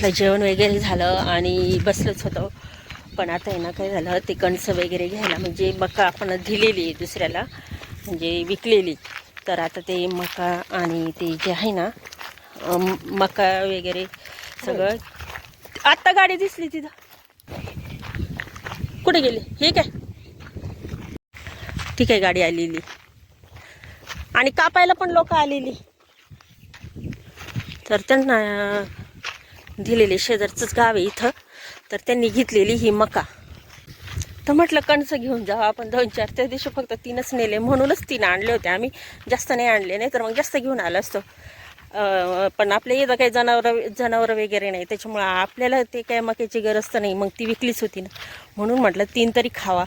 चला जेवण वगैरे झालं आणि बसलंच होतं. पण आता आहे ना काय झालं ते कणसं वगैरे घ्यायला म्हणजे मका आपण दिलेली आहे दुसऱ्याला म्हणजे विकलेली. तर आता ते मका आणि ते जे आहे ना मका वगैरे सगळं. आत्ता गाडी दिसली तिथं. कुठे गेली? हे काय? ठीक आहे गाडी आलेली. आणि कापायला पण लोक आलेली. तर त्यांना दिलेले शेजारचंच गाव आहे इथं. तर त्यांनी घेतलेली ही मका. तर म्हटलं कणसं घेऊन जावं आपण दोन चार. त्या दिवशी फक्त तीनच नेले. म्हणूनच तीन आणले होते आम्ही. जास्त नाही आणले नाही तर मग जास्त घेऊन आलो असतो. पण आपल्या इथं काही जनावरं जनावरं वगैरे नाही. त्याच्यामुळं आपल्याला ते काय मक्याची गरज तर नाही. मग ती विकलीच होती ना. म्हणून म्हटलं तीन तरी खावा.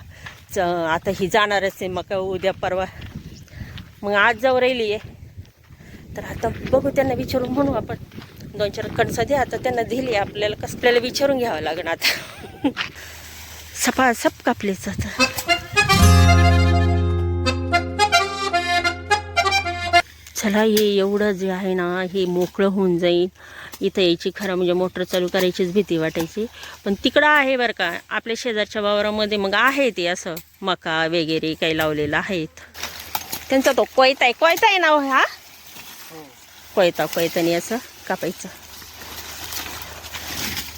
च- आता ही जाणारच आहे मका. उद्या परवा. मग आज जाऊ राहिली आहे तर आता बघू त्यांना विचारून म्हणू आपण. दोन चार कणसं द्या आता त्यांना दिली आपल्याला कसं आपल्याला विचारून घ्यावं लागेल आता. सपा सप कापलेच चला हे एवढं जे आहे ना हे मोकळं होऊन जाईल. इथं यायची खरं म्हणजे मोटर चालू करायचीच भीती वाटायची. पण तिकडं आहे बरं का आपल्या शेजारच्या वावरामध्ये मग आहे ते असं. मका वगैरे काही लावलेलं आहेत. त्यांचा तो कोयता आहे कोयता आहे नाव हा. कोयता कोयतानी असं. कापायचं.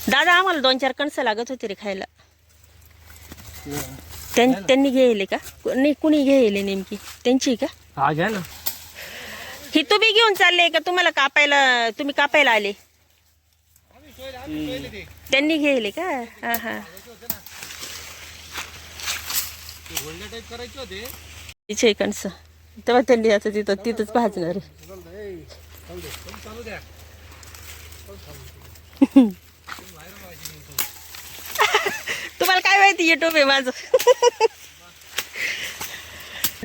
दादा आम्हाला दोन चार कणसं लागत होते रे खायला. त्यां त्यांनी घेयले का? नाही कुणी घेयले नेमकी? त्यांची का? हा घ्या ना. ही तुम्ही घेऊन चालले का? तुम्हाला कापायला तुम्ही कापायला आले? त्यांनी घेयले का? हा हा. तिचे कणसं. तेव्हा त्यांनी आता तिथं तिथंच भाजणार आहे. तुम्हाला काय माहिती युट्यूब आहे माझं.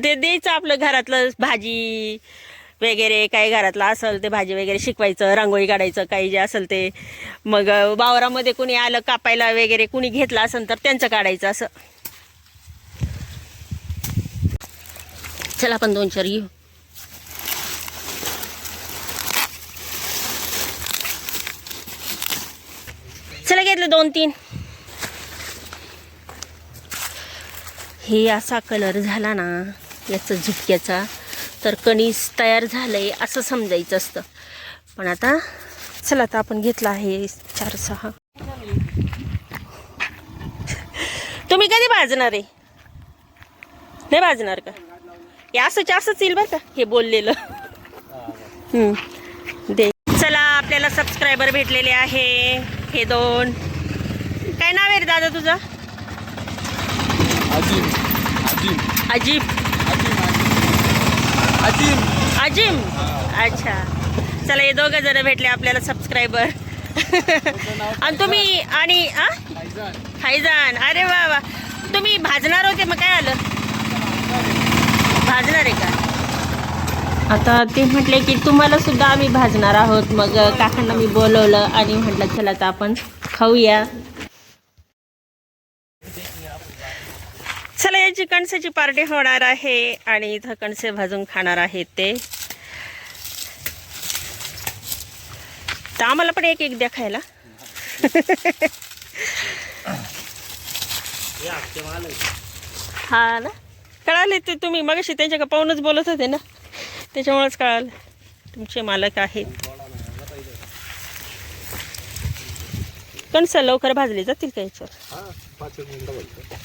ते द्यायचं आपलं घरातलं भाजी वगैरे काही घरातलं असेल ते भाजी वगैरे शिकवायचं रांगोळी काढायचं काही जे असेल ते. मग वावरामध्ये कुणी आलं कापायला वगैरे कुणी घेतलं असेल तर त्यांचं काढायचं असं. चला आपण दोन चार घेऊ. घेतलं दोन तीन हे असा कलर झाला ना याचा झुपक्याचा तर कणीस तयार झालंय असं समजायचं असतं. पण आता चला आता आपण घेतला आहे चार सहा. तुम्ही कधी भाजणार आहे? नाही भाजणार का? हे असंच असंच येईल बरं का हे बोललेलं. दे. चला आपल्याला सबस्क्रायबर भेटलेले आहे. हे दोन. काय नाव आहे रे दादा तुझं? अजिम. अजिम. अजीब अजिम अजिम. अच्छा. चला हे दोघं जण भेटले आपल्याला सबस्क्रायबर आणि तुम्ही आणि आ? फायजान अरे वा वा. तुम्ही भाजणार होते मग काय आलं भाजणार आहे का? आता ते म्हटले की तुम्हाला सुद्धा आम्ही भाजणार आहोत. मग काकांना मी बोलवलं आणि म्हटलं चला तर आपण खाऊया. चला कणसेची कणसाची पार्टी होणार आहे आणि इथं कणसे भाजून खाणार आहेत ते. तर आम्हाला पण एक एक द्या खायला. हा ना? कळाले ते तुम्ही. मगाशी त्यांच्याकडे पाहूनच बोलत होते ना? त्याच्यामुळेच कळालं. तुमचे मालक आहेत. कणसं लवकर भाजले जातील का याच्यावर पाच एक मिनिटं बोलतो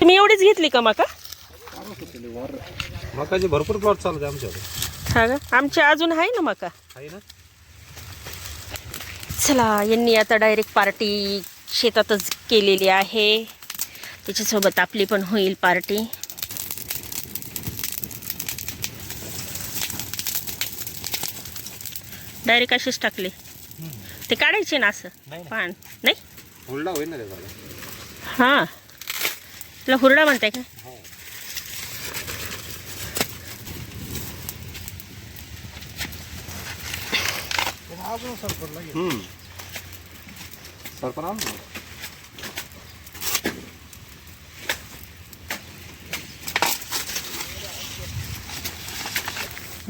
तुम्ही एवढीच घेतली का माका? मकाचे भरपूर प्लॉट चालू आहे आमच्याकडे. हा का? आमची अजून आहे ना माका? आहे ना? चला यांनी आता डायरेक्ट पार्टी शेतातच केलेली आहे. त्याच्यासोबत आपली पण होईल पार्टी डायरेक्ट अशीच टाकले. ते काढायचे ना असं? नाही ना. पान. नाही? हां. तुला हुरडा म्हणताय का?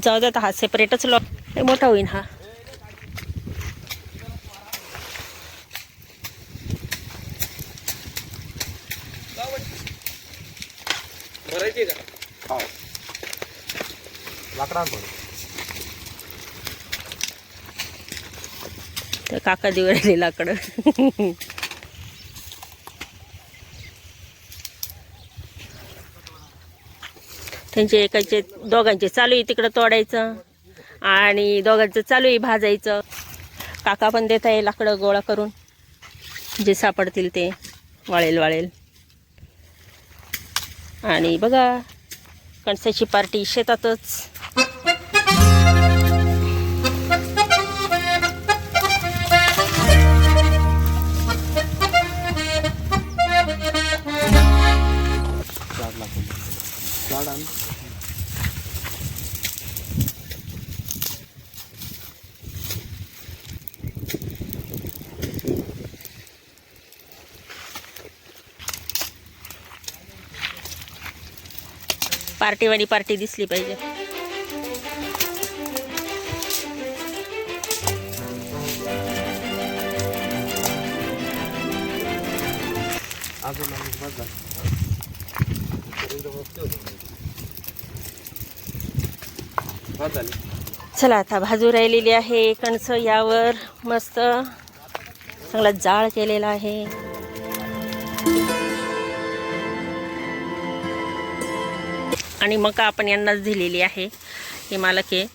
जाऊ द्या आता हा सेपरेटच लॉक मोठा होईन हा. लाकडं त्या काका देऊ राहिले लाकडं. त्यांचे एकाचे दोघांचे चालू आहे तिकडं तोडायचं आणि दोघांचं चालू आहे भाजायचं. काका पण देत आहे लाकडं गोळा करून. जे सापडतील ते वाळेल वाळेल. आणि बघा कणसाची पार्टी शेतातच. पार्टीवाली पार्टी दिसली पाहिजे. चला आता भाजू राहिलेली आहे कणस यावर. मस्त चांगला जाळ केलेला आहे. आणि मका आपण यांनाच दिलेली आहे. हे मालक आहे.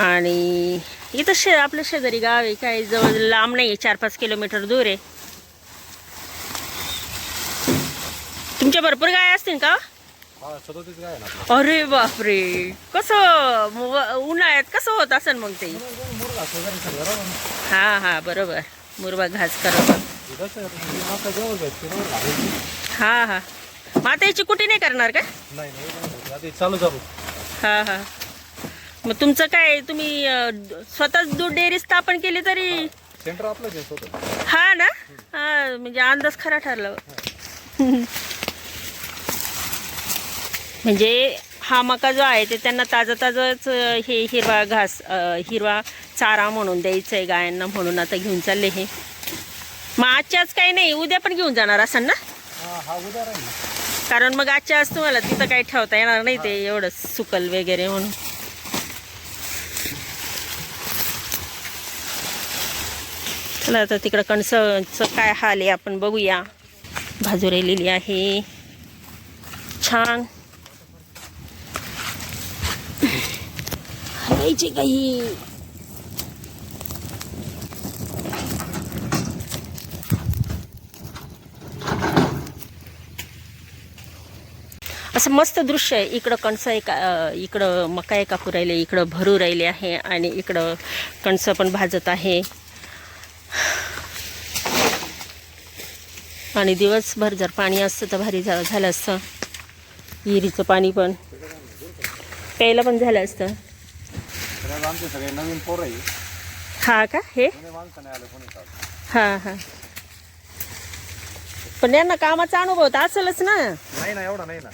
आणि इथं शे आपलं शेजारी गाव आहे. काय जवळ लांब नाही आहे चार पाच किलोमीटर दूर आहे. तुमच्या भरपूर गाय असतील का? अरे बापरे! कसं उन्हाळ्यात कसं होत असेल मग ते? हा हा बरोबर. मुरबा घास करत. हा हा. मग आता याची कुठे नाही करणार का? नाही नाही बरोबर. आता हे चालू चालू. हा हा. मग तुमचं काय तुम्ही अं, स्वतःच दूध डेअरी स्थापन केली तरी? सेंटर आपलंच आहे स्वतः हा ना? हा म्हणजे अंदाज खरा ठरला. म्हणजे हा मका जो आहे ते त्यांना ताजं ताजंच अं, हे हिरवा घास अं, हिरवा चारा म्हणून द्यायचं आहे गायांना म्हणून आता घेऊन चालले हे. मग आजच्याच काही नाही उद्या पण घेऊन जाणार असाल ना? हा हा उद्या राहील. कारण मग आजच्या आज तुम्हाला तिथं काही ठेवता येणार नाही ते एवढं सुकल वगैरे म्हणून. चला आता तिकडं कणसचं काय हाल आहे आपण बघूया. भाजू राहिलेली आहे. छान. हलवायची काही. असं मस्त दृश्य आहे. इकडं कणसं एका इकडं मका एका राहिले इकडं भरू राहिले आहे आणि इकडं कणसं पण भाजत आहे. आणि दिवसभर जर पाणी असतं तर भारी झा झालं असतं. विहिरीचं पाणी पण. प्यायला पण झालं असतं. हा का? हे? हां हां. पण यांना कामाचा अनुभव तर असेलच ना. नाही ना एवढा नाही ना.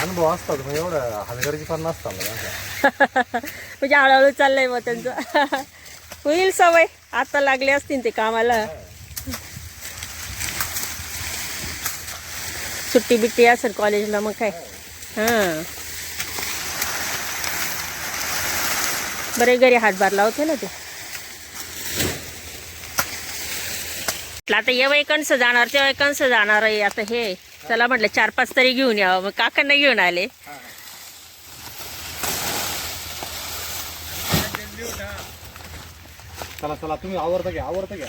अनुभव असतात मग एवढं हलगर्जी पण नसतात म्हणजे हळूहळू चाललंय मग त्यांचं. होईल सवय. आता लागले असतील ते कामाला. सुट्टी बिट्टी असेल कॉलेजला मग काय? हां. बरे घरी हातभार लावते ना ते. आता येवय कंस जाणार तेव्हा कंस जाणार आहे आता हे. चला म्हटलं चार पाच तरी घेऊन यावं. मग काकांना घेऊन आले. चला चला तुम्ही आवडता घ्या आवडता घ्या.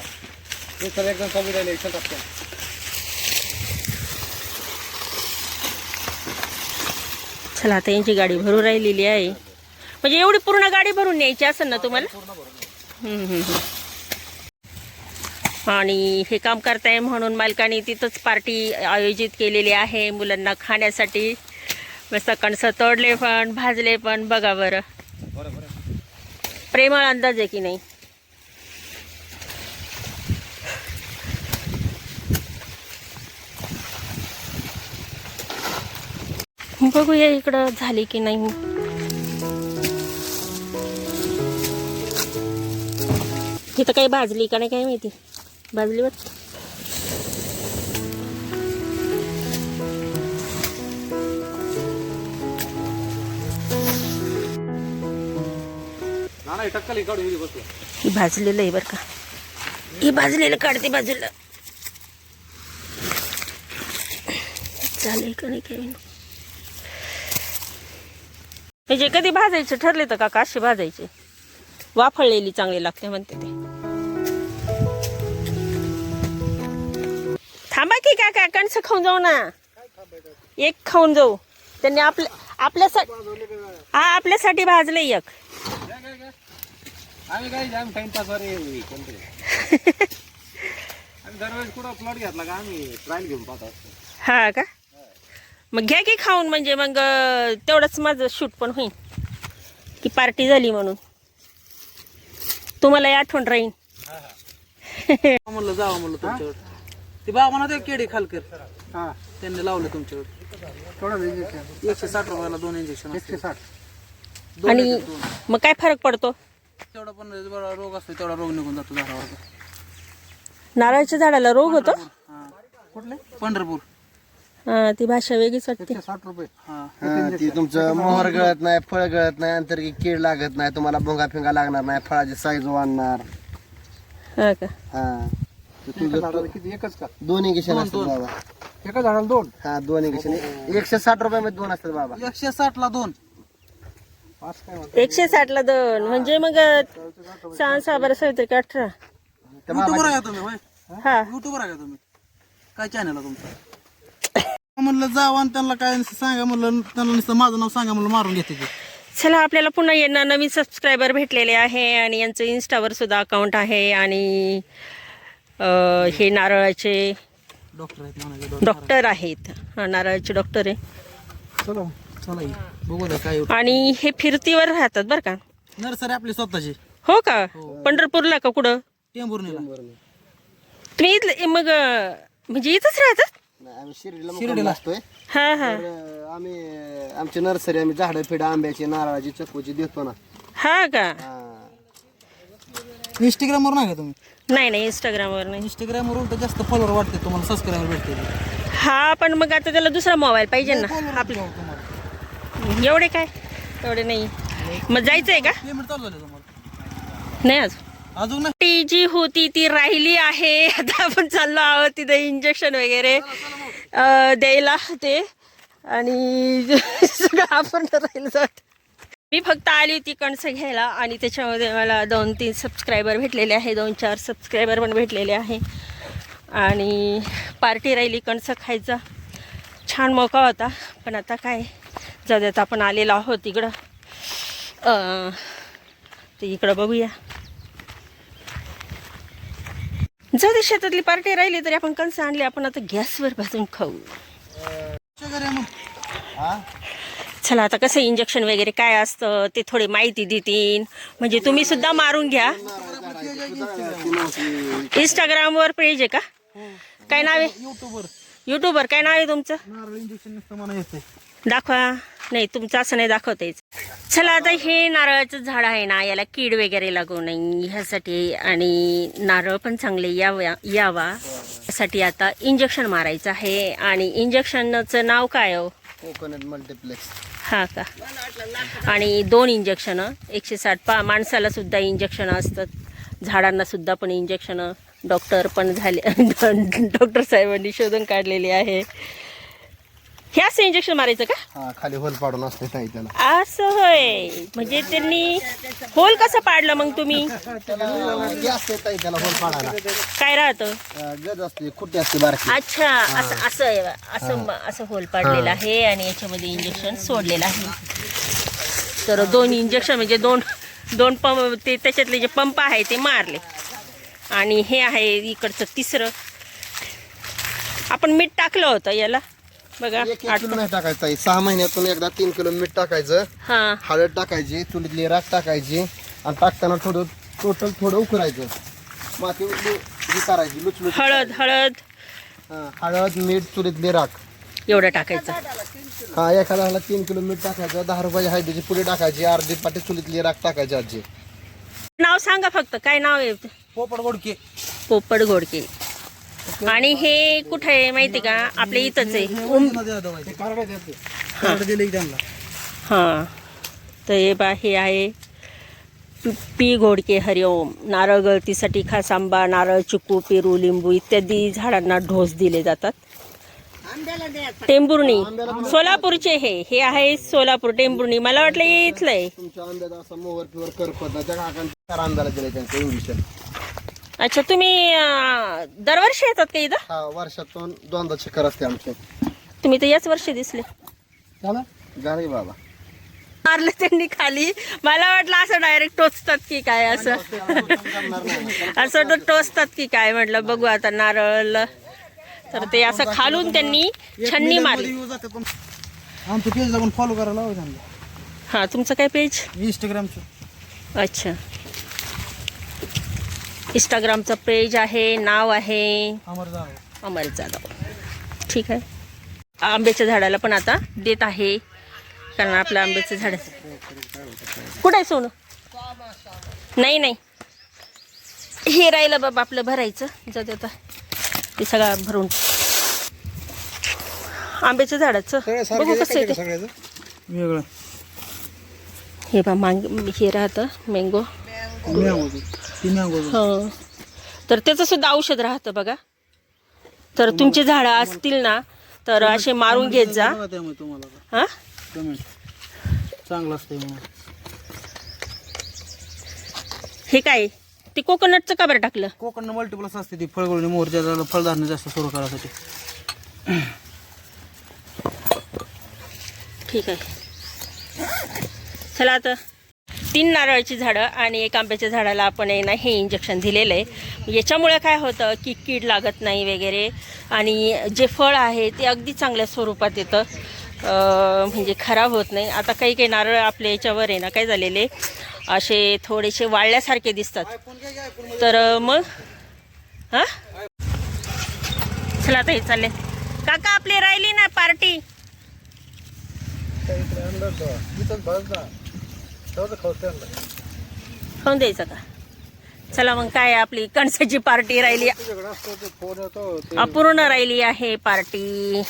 ते सर एकदम कमी राहिले टक्के चला आता यांची गाडी भरून राहिलेली आहे. म्हणजे एवढी पूर्ण गाडी भरून न्यायची असेल ना तुम्हाला. आणि हे काम करताय म्हणून मालकाने तिथंच पार्टी आयोजित केलेली आहे मुलांना खाण्यासाठी. मस्त कणसं तोडले पण भाजले पण बघा बरं. बरं प्रेमळ अंदाज आहे की नाही? बघूया इकडं झाली की नाही. तिथं काही भाजली का नाही काय माहिती? भाजली वाटत हा ही भाजलेलं आहे बरं का. ही भाजलेलं काढते बाजूला. चालेल का नाही काय माहीत. हे जे कधी भाजायचे ठरले तर का असे भाजायचे. वाफळलेली चांगली लागते म्हणते ते. थांबा की काका कणसं खाऊन जाऊ ना. एक खाऊन जाऊ. त्यांनी आपल्या आपल्यासाठी हा आपल्यासाठी भाजलं एक. आम्ही काय आम्ही टाइमपास वर कोणते. आम्ही दरवेळेस कुठं प्लॉट घेतला का आम्ही? ट्रायल घेऊन पाहत असतो. हा का? मग घ्या की खाऊन म्हणजे मग अं, तेवढंच माझं शूट पण होईल की पार्टी झाली म्हणून. तुम्हाला आठवण राहील म्हणलं जावं म्हणलं तुमच्याकडे. ते बाबा ते केडी खालकर त्यांनी लावलं तुमच्याकडे एकशे साठ रुपयाला दोन इंजेक्शन एकशे साठ. आणि मग काय फरक पडतो? तेवढा पण जेवढा रोग असतो तेवढा रोग निघून जातो झाडावर नारळाच्या झाडाला रोग होतो? हा. कुठले? पंढरपूर. हा, ती भाषा वेगळीच वाटते. साठ रुपये. हा. हा, ती तुमचं मोहर गळत नाही फळ गळत नाही अंतर्गत कीड लागत नाही तुम्हाला भोंगा फिंगा लागणार नाही फळाची साईज वाढणार. हा का? हा. तर तुझं किती? एकच का? दोन इंजेक्शन असतात बाबा. एका झाडाला दोन? हा दोन इंजेक्शन. एकशे साठ रुपयामध्ये दोन असतात बाबा. एकशे साठ ला दोन एकशे साठ ला दोन. म्हणजे मग सहा सहा बरं सावित्री अठरा? त्या युट्यूबर बाबा आहे का तुम्ही होय? हा. युट्यूबर आहे का तुम्ही? काय चॅनल आहे तुमचं? म्हणलं जावं आणि त्यांना काय सांगा म्हणलं त्यांना नुसतं माझं नाव सांगा म्हणलं मारून घेते ते. चला आपल्याला पुन्हा यांना नवीन सबस्क्रायबर भेटलेले आहे आणि यांचं इन्स्टावर सुद्धा अकाउंट आहे आणि हे नारळाचे डॉक्टर आहेत म्हणायचे डॉक्टर आहेत. हा नारळाचे डॉक्टर आहे. आणि हे फिरतीवर राहतात बरं का? नर्सरी आपली स्वतःची. हो का? पंढरपूरला का कुठं? टेंभुर्णीला. तुम्ही इथलं मग म्हणजे इथंच राहतात? नाही, आम्ही शिर्डीला मुक्कामी असतोय हा हा. आम्ही आमची नर्सरी आम्ही झाडं फिडं आंब्याची नारळाची चक्कूची देतो ना. हा का? हा. इंस्टाग्रामवर नाही का तुम्ही? नाही नाही इंस्टाग्रामवर नाही. इंस्टाग्रामवर उलट जास्त फॉलोअर वाटते तुम्हाला सबस्क्राईबर भेटते हा पण मग आता त्याला दुसरा मोबाईल पाहिजे ना. आपले एवढे काय? एवढे नाही. मग का? पेमेंट चालू झालं तुम्हाला. नाही अजून. अजून नाही. ती जी होती ती राहिली आहे. आता आपण चाललो आहोत तिथे इंजेक्शन वगैरे. अं, द्यायला ते. आणि सगळं आपण राहिलं. जात मी फक्त आली होती कणसं घ्यायला आणि त्याच्यामध्ये मला दोन तीन सबस्क्रायबर भेटलेले आहे. दोन चार सबस्क्रायबर पण भेटलेले आहे. आणि पार्टी राहिली कणसं खायचा. छान मोका होता. पण आता काय? जाऊ देत आपण आलेलो आहोत इकडं. तर इकडं बघूया. जाऊ दे शेतातली पार्टी राहिली तरी आपण कणसं आणली. आपण आता गॅसवर भाजून खाऊ. चला आता कसं इंजेक्शन वगैरे काय असतं ते थोडी माहिती देतील म्हणजे तुम्ही सुद्धा मारून घ्या. इंस्टाग्रामवर पेज आहे का? काय नाव आहे? युट्यूबर युट्यूबर काय नाव आहे तुमचं? नारळ इंजेक्शन नुसतं मला येते दाखवा. नाही तुमचं असं नाही दाखवता चला आता हे नारळाचं झाड आहे ना याला कीड वगैरे लागू नये. ह्यासाठी आणि नारळ पण चांगले यावा यावा. यासाठी आता इंजेक्शन मारायचं आहे. आणि इंजेक्शनचं नाव काय हो? कोकोनट मल्टिप्लेक्स हा का? आणि दोन इंजेक्शनं एकशे साठ पा माणसाला सुद्धा इंजेक्शन असतात. झाडांना सुद्धा पण इंजेक्शन डॉक्टर पण झाले. डॉक्टर साहेबांनी शोधून काढलेले आहे. हे असं इंजेक्शन मारायचं का? हा खाली होल पाडून असते त्याला. असं होय. म्हणजे त्यांनी होल कसं पाडलं मग तुम्ही? त्याला होल पाडायला. काय राहतं? गज असते खुट्टी असते बारकी. अच्छा असं असं आहे बा. असं असं होल पाडलेलं आहे आणि याच्यामध्ये इंजेक्शन सोडलेलं आहे. तर दोन इंजेक्शन म्हणजे दोन दोन पंप ते त्याच्यातले जे पंप आहे ते मारले. आणि हे आहे इकडचं तिसरं. आपण मीठ टाकलं होतं याला. बघा एक एक आठ किलो नाही टाकायचं ताई. सहा महिन्यातून एकदा तीन किलो मीठ टाकायचं. हां. हळद टाकायची चुलीतली राख टाकायची आणि टाकताना थोडं टोटल थोडं उकरायचं माती उकळी ही करायची लुचलुच हळद हळद. हा, हळद मीठ चुलीतली राख. एवढं टाकायचं. हा एखादा ह्याला तीन किलो मीठ टाकायचं दहा रुपयाची हळदीची पुडी टाकायची अर्धी पाटी चुलीतली राख टाकायची आजी नाव सांगा फक्त काय नाव आहे? पोपट गोडके. पोपट घोडके आणि हे कुठे आहे माहिती का? आपल्या इथंच आहे. उम त्यांना. हां. तर हे बा हे आहे पी घोडके हरिओम. नारळ गळतीसाठी खास आंबा नारळ चिकू पेरू लिंबू इत्यादी झाडांना ढोस दिले जातात. टेंभुर्णी सोलापूरचे हे. हे आहे सोलापूर टेंभुर्णी मला वाटलं हे इथलं आहे. अच्छा तुम्ही दरवर्षी येतात का इथं? हा वर्षातून दोनदा शिकार असते आमचे. तुम्ही तर याच वर्षी दिसले. झालं? झालं की बाबा. मारलं त्यांनी खाली. मला वाटलं असं डायरेक्ट टोचतात की काय असं. असं तो टोचतात की काय म्हटलं बघू आता नारळ. तर ते असं खालून त्यांनी छन्नी मारली. आमचं फॉलो करायला हा तुमचं काय पेज इंस्टाग्रामचं अच्छा. इंस्टाग्रामचं पेज आहे नाव आहे. अमर जाधव. अमर जाधव. ठीक आहे. आंब्याच्या झाडाला पण आता देत आहे. कारण आपलं आंब्याचं झाड कुठं आहे सोनं? नाही नाही. हे राहिलं बाबा आपलं भरायचं. दे आता. ते सगळं भरून. आंब्याच्या झाडाचं. बघू कसं आहे ते वेगळं. हे बा मांग हे राहतं मँगो हं. तर त्याचं सुद्धा औषध राहतं बघा. तर तुमची झाडं असतील ना तर असे मारून घेत जा. त्यामुळे तुम्हाला. हा? कमेंट चांगलं असतंय म्हणून. हे काय? ते कोकोनटचं का बरं टाकलं? कोकण मल्टिप्लस असते ती फळगोळणी मोरच्या झालं फळधारणा जास्त सुरू करायसाठी. ठीक आहे. चला आता. तीन नारळाची झाडं आणि एक आंब्याच्या झाडाला आपण आहे ना हे इंजेक्शन दिलेलं आहे. याच्यामुळे काय होतं की कीड लागत नाही वगैरे आणि जे फळ आहे ते अगदी चांगल्या स्वरूपात येतं. म्हणजे खराब होत नाही. आता काही काही नारळ आपल्या याच्यावर आहे ना काय झालेले असे थोडेसे वाळल्यासारखे दिसतात. तर मग? हां? चला आता हे चालले. काका आपली राहिली ना पार्टी खाऊन द्यायचं का? चला मग काय आपली कणसाची पार्टी राहिली. अपूर्ण राहिली आहे पार्टी.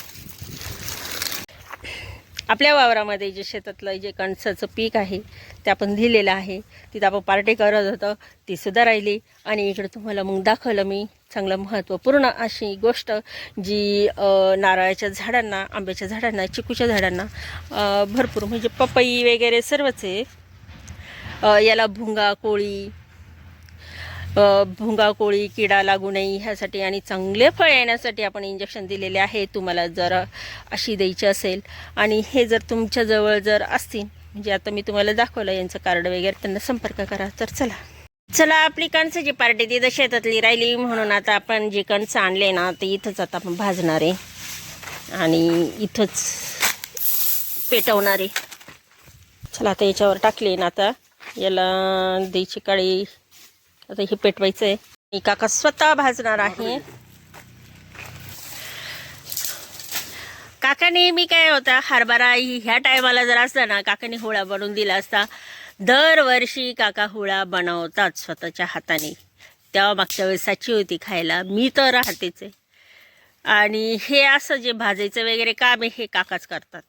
आपल्या वावरामध्ये जे शेतातलं जे कणसाचं पीक आहे ते आपण दिलेलं आहे. तिथं आपण पार्टी करत होतो ती सुद्धा राहिली. आणि इकडे तुम्हाला मग दाखवलं मी चांगलं महत्त्वपूर्ण अशी गोष्ट जी नारळाच्या झाडांना आंब्याच्या झाडांना चिकूच्या झाडांना भरपूर म्हणजे पपई वगैरे सर्वच आहे. याला भुंगा कोळी भुंगा कोळी किडा लागू नये ह्यासाठी आणि चांगले फळ येण्यासाठी आपण इंजेक्शन दिलेले आहे. तुम्हाला जर अशी द्यायची असेल. आणि हे जर तुमच्याजवळ जर असतील म्हणजे आता मी तुम्हाला दाखवलं यांचं कार्ड वगैरे त्यांना संपर्क करा. तर चला. चला आपली कणसाची पार्टी तिथं शेतातली राहिली. म्हणून आता आपण जे कणसं आणले ना ते इथंच आता आपण भाजणार आहे. आणि इथंच पेटवणार आहे. चला आता याच्यावर टाकले ना आता. याला द्यायची काळी आता हे पेटवायचं आहे मी काका स्वतः भाजणार आहे. काकाने मी काय होता हरभरा ह्या टायमाला जर असता ना काकाने होळा बनवून दिला असता दरवर्षी काका होळा बनवतात स्वतःच्या हाताने. तेव्हा मागच्या वेळेस साची होती खायला मी तर राहतेच आहे. आणि हे असं जे भाजायचं वगैरे काम आहे हे काकाच करतात.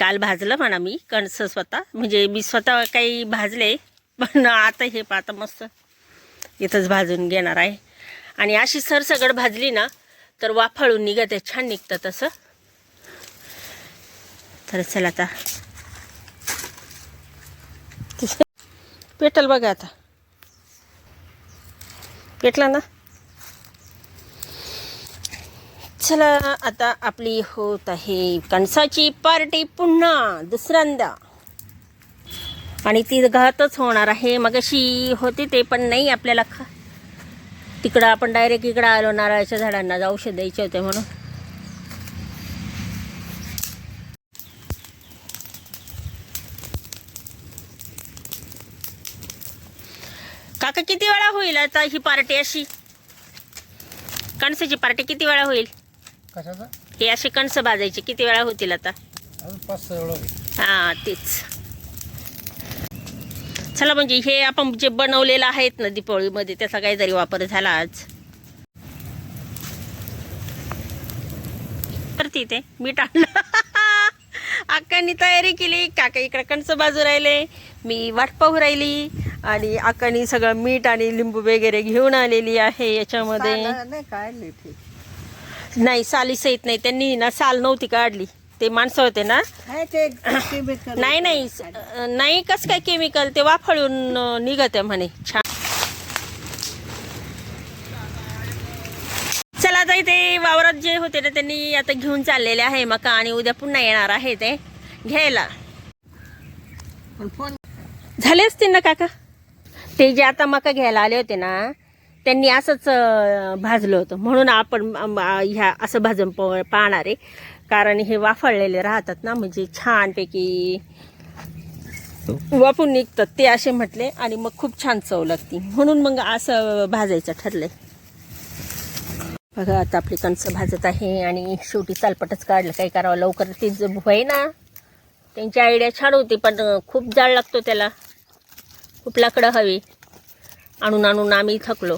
काल भाजलं म्हणा मी कणसं स्वतः. म्हणजे मी स्वतः काही भाजले पण आता हे पाहता मस्त इथंच भाजून घेणार आहे. आणि अशी सरसगड भाजली ना तर वाफाळून निघत आहे छान निघतं तसं. तर चला आता. पेटल बघा आता. पेटला ना? चला आता आपली होत आहे कणसाची पार्टी पुन्हा दुसऱ्यांदा. आणि ती घातच होणार आहे. मग अशी होती ते पण नाही आपल्याला खा तिकडं आपण डायरेक्ट इकडं आलो नारळाच्या झाडांना औषध द्यायचे होते म्हणून. काका किती वेळा होईल आता ही पार्टी अशी? कणसाची पार्टी किती वेळा होईल? कशाचा? हे असे कणस भाजायचे. किती वेळा होतील आता? पाच सहा हा तेच. चला म्हणजे हे आपण जे बनवलेलं आहेत ना दीपावळीमध्ये त्याचा काहीतरी वापर झाला आज. तर तिथे मीठ आणलं. अक्कांनी तयारी केली. काका इकडे कणसं बाजू राहिले. मी वाट पाहू राहिली. आणि अक्कांनी सगळं मीठ आणि लिंबू वगैरे घेऊन आलेली आहे याच्यामध्ये. काढले ते नाही साली सहित नाही. त्यांनी ना साल नव्हती काढली. ते माणसं होते ना. ते नाही नाही नाही कस काय केमिकल ते वाफळून निघते म्हणे. छान. चला आता इथे वावरात जे होते ना त्यांनी आता घेऊन चाललेले आहे मका आणि उद्या पुन्हा येणार आहे ते घ्यायला. झाले असतील ना काका? ते जे आता मका घ्यायला आले होते ना त्यांनी असंच भाजलं होतं. म्हणून आपण ह्या असं भाजून प- पाहणार आहे. कारण हे वाफळलेले राहतात ना म्हणजे छानपैकी वाफून निघतात. ते असे म्हटले आणि मग खूप छान चव लागती. म्हणून मग असं भाजायचं ठरलंय. बघा आता आपली कणसं भाजत आहे आणि शेवटी चालपटच काढलं. काही करावं? लवकर तीच ज- होय ना? त्यांची आयडिया छान होती पण खूप जाळ लागतो त्याला. खूप लाकडं हवी. आणून आणून आम्ही थकलो.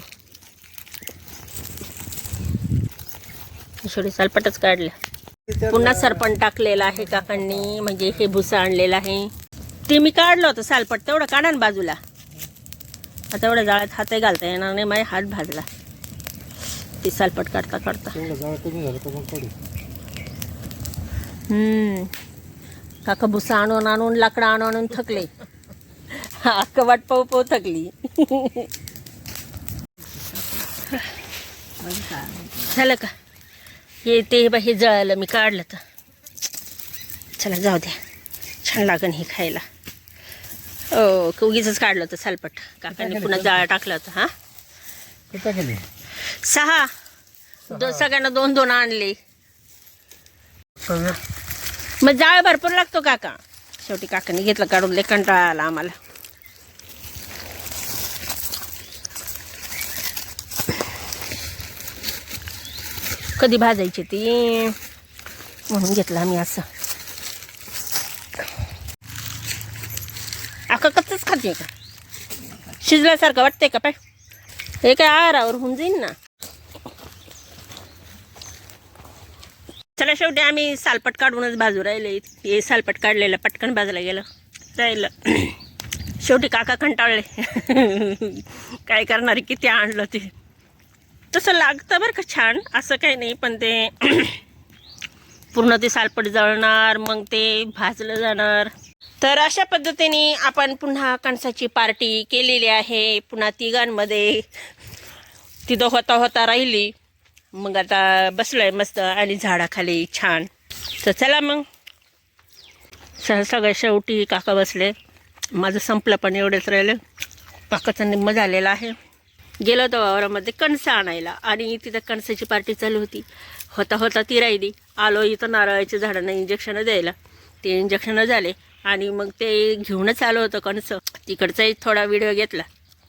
शेवटी सालपटच काढलं. पुन्हा सरपण टाकलेलं आहे काकांनी म्हणजे हे भुसा आणलेलं आहे. ते मी काढलं होतं सालपट तेवढं काढा ना बाजूला. आता एवढ्या जाळ्यात हातही घालता येणार नाही माझ्या हात भाजला. ते सालपट काढता काढता. हम्म. काका भुसा आणून आणून लाकडं आणून आणून थकले. अक्क वाट पाहू पाहू थकली. झालं का? हे ते बा हे जळालं मी काढलं तर. चला जाऊ द्या. छान लागन हे खायला. हो उगीच काढलं होतं सालपट. काकांनी पुन्हा जाळं टाकलं होतं हा? सहा. दो सगळ्यांना दोन दोन आणले. मग जाळ भरपूर लागतो काका. शेवटी काकाने घेतलं काढून लय कंटाळा आला आम्हाला. कधी भाजायची ती? म्हणून घेतलं आम्ही असं. आका कच्चच खाते का? शिजल्यासारखं वाटतंय का पाय? हे काय आरावर होऊन जाईन ना. चला शेवटी आम्ही सालपट काढूनच बाजू राहिले. हे सालपट काढलेलं पटकन बाजूला गेलं. राहिलं. शेवटी काका कंटाळले. काय करणारे किती आणलं ते? तसं लागतं बरं का छान. असं काही नाही पण ते पूर्ण ते सालपट जळणार मग ते भाजलं जाणार. तर अशा पद्धतीने आपण पुन्हा कणसाची पार्टी केलेली आहे. पुन्हा तिघांमध्ये. तिथं होता होता राहिली. मग आता बसलोय मस्त आणि झाडाखाली छान. तर चला मग. स सगळ्या शेवटी काका बसले. माझं संपलं पण एवढंच राहिलं. काकाचा निम्म झालेला आहे. गेलो होतो वावरामध्ये कणसं आणायला. आणि तिथं कणसाची पार्टी चालू होती. होता होता ती राहिली. आलो इथं नारळाच्या झाडांना इंजेक्शनं द्यायला. ते इंजेक्शनं झाले. आणि मग ते घेऊनच आलो होतं कणसं. तिकडचाही थोडा व्हिडिओ घेतला.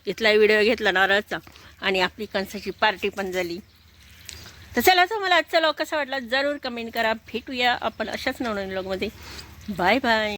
इथलाही व्हिडिओ घेतला नारळाचा. आणि आपली कणसाची पार्टी पण झाली. तर चला तुम्हाला आजचा लॉग कसा वाटला जरूर कमेंट करा. भेटूया आपण अशाच नवनवीन लॉगमध्ये बाय बाय